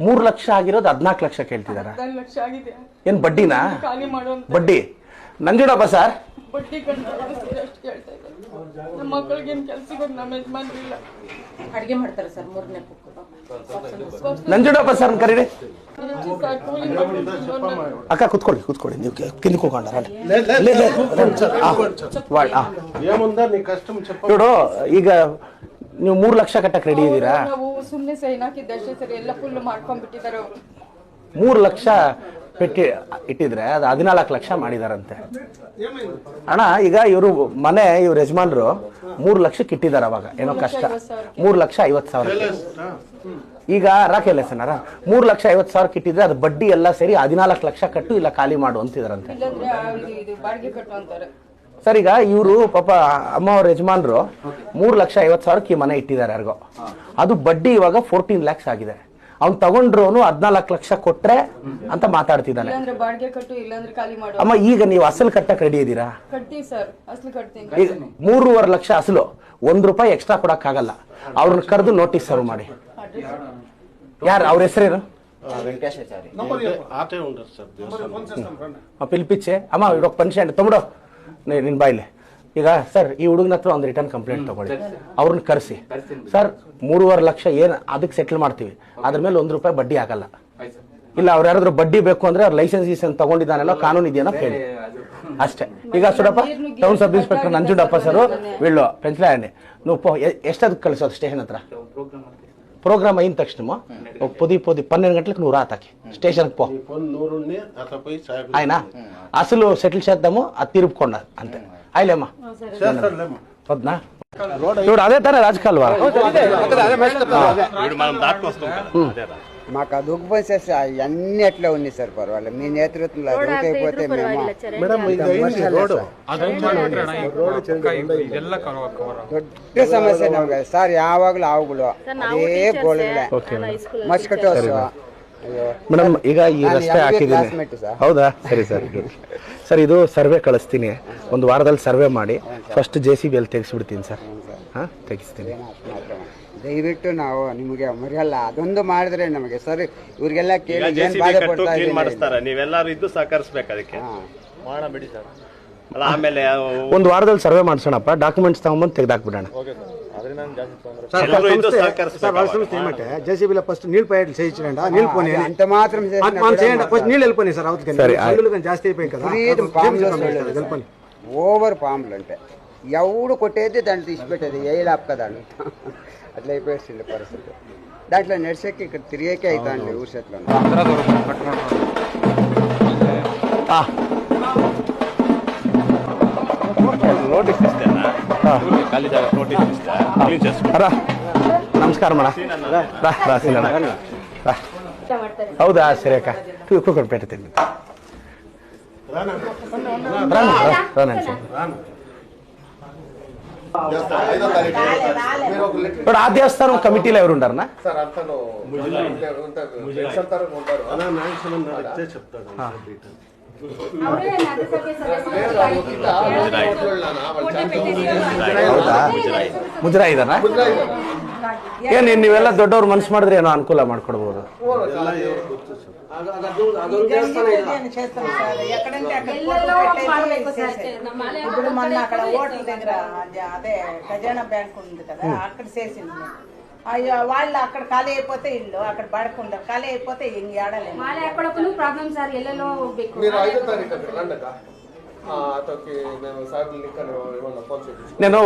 ಮೂರು ಲಕ್ಷ ಆಗಿರೋದು ಹದಿನಾಲ್ಕು ಲಕ್ಷ ಕೇಳ್ತಿದಾರ ಏನ್ ಬಡ್ಡಿನಾ ಬಡ್ಡಿ ನಂಜುಡಪ್ಪ ಸರ್ ಬಡ್ಡಿ ಸರ್ ಮೂರನೇ ನಂಜುಡಪ್ಪ ಸರ್ ಕರೀರಿ ಅಕ್ಕ ಕುತ್ಕೊಳ್ಳಿ ಕುತ್ಕೊಳ್ಳಿ ನೀವು ಕಿಂದಕ್ಕೆ ನೋಡು ಈಗ ನೀವು ಮೂರು ಲಕ್ಷ ಕಟ್ಟಕ್ ರೆಡಿ ಇದ್ದೀರಾ? ನಾವು ಸುಮ್ಮನೆ ಸೈನ್ ಹಾಕಿದ್ದೆ ಅಷ್ಟೇ ಸರ್ ಎಲ್ಲ ಫುಲ್ ಮಾಡ್ಕೊಂಡ್ಬಿಟ್ಟಿದ್ದಾರೆ ಅವರು. ಮೂರು ಲಕ್ಷ ಪೆಟ್ಟಿ ಇಟ್ಟಿದ್ರೆ ಅದು ಹದಿನಾಲ್ಕು ಲಕ್ಷ ಮಾಡಿದಾರಂತೆ. ಅಣ್ಣ ಈಗ ಇವರು ಮನೆ ಇವ್ರ ಯಜಮಾನ್ರು ಮೂರು ಲಕ್ಷಕ್ಕೆ ಇಟ್ಟಿದ್ದಾರೆ ಅವಾಗ. ಏನೋ ಕಷ್ಟ. ಮೂರು ಲಕ್ಷ ಐವತ್ತು ಸಾವಿರ ಈಗ ರಾಕೆಲ್ಲ ಸನಾರ ಮೂರು ಲಕ್ಷ ಐವತ್ತು ಸಾವಿರಕ್ಕೆ ಇಟ್ಟಿದ್ರೆ ಅದು ಬಡ್ಡಿ ಎಲ್ಲ ಸೇರಿ ಹದಿನಾಲ್ಕು ಲಕ್ಷ ಕಟ್ಟು ಇಲ್ಲ ಖಾಲಿ ಮಾಡು ಅಂತಿದಾರಂತೆ. ಸರ್ ಈಗ ಇವರು ಪಾಪ ಅಮ್ಮ ಅವ್ರ ಯಜಮಾನ್ರು ಮೂರು ಲಕ್ಷ ಐವತ್ತು ಸಾವಿರಕ್ಕೆ ಮನೆ ಇಟ್ಟಿದ್ದಾರೆ ಯಾರಿಗೋ. ಅದು ಬಡ್ಡಿ ಇವಾಗ ಫೋರ್ಟೀನ್ ಲ್ಯಾಕ್ಸ್ ಆಗಿದೆ. ಅವ್ನು ತಗೊಂಡ್ರೋನು ಹದಿನಾಲ್ಕು ಲಕ್ಷ ಕೊಟ್ರೆ ಅಂತ ಮಾತಾಡ್ತಿದ್ದಾನೆ. ಅಮ್ಮ ಈಗ ನೀವು ಅಸಲು ಕಟ್ಟಕ್ಕೆ ರೆಡಿ ಇದ್ದೀರಾ? ಮೂರುವರೆ ಲಕ್ಷ ಅಸಲು. ಒಂದ್ ರೂಪಾಯಿ ಎಕ್ಸ್ಟ್ರಾ ಕೊಡಕ್ಕಾಗಲ್ಲ. ಅವ್ರನ್ನ ಕರೆದು ನೋಟಿಸ್ ಸರ್ವ್ ಮಾಡಿ. ಯಾರು ಅವ್ರ ಹೆಸರೇನು? ಪಿಲ್ಪಿಚ್ಚೆ ಅಮ್ಮ ಇವಾಗ ಪನ್ಷನ್ ತಗೊಂಡು ನಿನ್ನ ಬಾಯಿಲೆ. ಈಗ ಸರ್ ಈ ಹುಡುಗನ ಹತ್ರ ಒಂದು ರಿಟರ್ನ್ ಕಂಪ್ಲೇಂಟ್ ತಗೊಳ್ಳಿ. ಅವ್ರನ್ನ ಕರೆಸಿ. ಸರ್ ಮೂರುವರೆ ಲಕ್ಷ ಏನು ಅದಕ್ಕೆ ಸೆಟ್ಲ್ ಮಾಡ್ತೀವಿ. ಅದ್ರ ಮೇಲೆ ಒಂದು ರೂಪಾಯಿ ಬಡ್ಡಿ ಆಗಲ್ಲ. ಇಲ್ಲ ಅವ್ರು ಯಾರಾದ್ರೂ ಬಡ್ಡಿ ಬೇಕು ಅಂದ್ರೆ ಅವ್ರ ಲೈಸೆನ್ಸ್ ಲೀಸೆನ್ಸ್ ತಗೊಂಡಿದ್ದಾನೆಲ್ಲ ಕಾನೂನು ಇದೆಯಾ ಕೇಳಿ. ಅಷ್ಟೇ. ಈಗ ಸುಡಪ್ಪ town sub inspector Nanjundappa sir ವೀಳ್ಳು ಪೆಂಚಲಾಯಣಿ ನೀವು ಎಷ್ಟದಕ್ಕೆ ಕಳಿಸೋದು ಸ್ಟೇಷನ್ ಹತ್ರ? ప్రోగ్రామ్ అయిన తక్షణ ఒక పొది పొది పన్నెండు గంటలకు నువ్వు రాతాకి స్టేషన్కి పో. ఆయన అసలు సెటిల్ చేద్దాము అది తిరుపుకోండి అంతే. అయిలేమ్మా. చేస్తారులేమ్మా. వద్దా? చూడు అదే తానే రాజకాలువ మాకు అది ఉగ్గిపోసేసి అవన్నీ అట్లా ఉంది సార్ పర్వాలేదు మీ నేతృత్వంలో అది అయిపోతే మేము మేడం ఇది అయింది రోడ్డు ಇದೆಲ್ಲ ಕವರ್ ಕವರ್ ದೊಡ್ಡ ಸಮಸ್ಯೆ ನಮ್ಗೆ ಸರ್ ಯಾವಾಗಲೂ ಆವುಗಳು ಅದೇ ಗೋಳುಗಳೇ ಮಸ್ಕಟೋಸು ಅಯ್ಯೋ ಮೇಡಮ್ ಈಗ ಈ ನಾನು ರಸ್ತೆ MBA ಹಾಕಿದ್ದೀನಿ classmate ಸರ್. ಹೌದಾ ಸರಿ ಸರ್ ಸರ್ ಇದು ಸರ್ವೆ ಕಳಿಸ್ತೀನಿ ಒಂದು ವಾರದಲ್ಲಿ ಸರ್ವೆ ಮಾಡಿ ಫಸ್ಟ್ ಜೆ ಸಿ ಬಿ ಅಲ್ಲಿ ತೆಗಿಸ್ಬಿಡ್ತೀನಿ ಸರ್ ಹಾಂ ತೆಗಿಸ್ತೀನಿ ಮಾತ್ರ ದಯವಿಟ್ಟು ನಾವು ನಿಮಗೆ ಮರೆಯಲ್ಲ ಅದೊಂದು ಮಾಡಿದ್ರೆ ನಮಗೆ ಸರ್ ಇವ್ರಿಗೆಲ್ಲ ಕೇಳಿ ಏನ್ ಬಾಧೆ ಪಡ್ತಾ ಕ್ಲೀನ್ ಇದ್ದೀನಿ ಮಾಡಿಸ್ತಾರೆ ನೀವೆಲ್ಲರೂ ಇದ್ದು ಸಹಕರಿಸ್ಬೇಕು ಅದಕ್ಕೆ ಹಾ. ಮಾಡೋಣ ಬಿಡಿ ಸರ್ ಅಲ್ಲ ಆಮೇಲೆ ಒಂದು ವಾರದಲ್ಲಿ ಸರ್ವೆ ಮಾಡಿಸೋಣಪ್ಪ ಡಾಕ್ಯುಮೆಂಟ್ಸ್ ತಗೊಂಬಂದು ತೆಗೆದಾಕ್ಬಿಡೋಣ ಎಲ್ಲರೂ ಇದ್ದು ಸಹಕರಿಸ್ಬೇಕು ఏమంటే జేసీబీలో ఫస్ట్ నీళ్ళు పోయేట్లు చేయించండి నీళ్ళు పోనీ అంత మాత్రం చేసినా మనం కూడా చేయండి ఫస్ట్ నీళ్ళు వెళ్ళిపోయి సార్ అవతలకి సరే, సల్లులు కానీ జాస్తి అయిపోయి కదా విపరీతం పాములు చేపించుకోండి, వెళ్ళిపోయి ఓవర్ పాములు అంటే ఎవడు కొట్టేది దాన్ని తీసిపెట్టేది వేయలేపు కదా అని. అట్లా అయిపోయింది పరిస్థితి దాంట్లో నడిచేకి ఇక్కడ తిరిగేకే అవుతాండి ఊరి చెట్లు ನೋಟಿಸ್ ಇಷ್ಟೇನಾ ಖಾಲಿ ಜಾಗ ನೋಟಿಸ್ ಇಷ್ಟ ಕ್ಲೀನ್ చేసుకో ರಾ ನಮಸ್ಕಾರ ಮೇಡ ರಾ ರಾ ಸೀನಣ್ಣ. ರಾ ಹೌದಾ ಸರಿ ಅಕ್ಕ ಕೂತ್ಕೊಂಡು ಪೇಟೆ ತೆಗ್ದು ఇప్పుడు ఆ దేవస్థానం కమిటీలో ఎవరు ఉన్నారనా అలా నాయకులు అడిగితే చెప్తాడు డీటెయిల్ ಹೌದಾ ಮುಜರಾಯಿ ಇದಾರ ಏನ್ ನೀನ್ ನೀವೆಲ್ಲ ದೊಡ್ಡವ್ರು ಮನ್ಸು ಮಾಡಿದ್ರೆ ಏನೋ ಅನುಕೂಲ ಮಾಡ್ಕೊಡ್ಬೋದು ఇప్పుడు మొన్న అక్కడ ఓట్ల దగ్గర అదే- అదే ఖజానా బ్యాంక్ ఉంది కదా అక్కడ చేసింది మేము. అయ్యో వాళ్ళు అక్కడ ఖాళీ అయిపోతే ఇల్లు అక్కడ బడకుండా ಖಾಲಿ అయిపోతే ಹಿಂಗ್ ಆಡಲ್ಲ ಮಾಲೆ ಹಾಕೊಳಕ್ಕೂ ಪ್ರಾಬ್ಲಮ್ ಸರ್ ಎಲ್ಲೆಲ್ಲೋ ಹೋಗ್ಬೇಕು మీరు ఐదో తారీఖు రండి అక్క ఆతోకి నేను సార్ లిక్కర్ ఏమన్నా ఫోన్ చేయించు నేను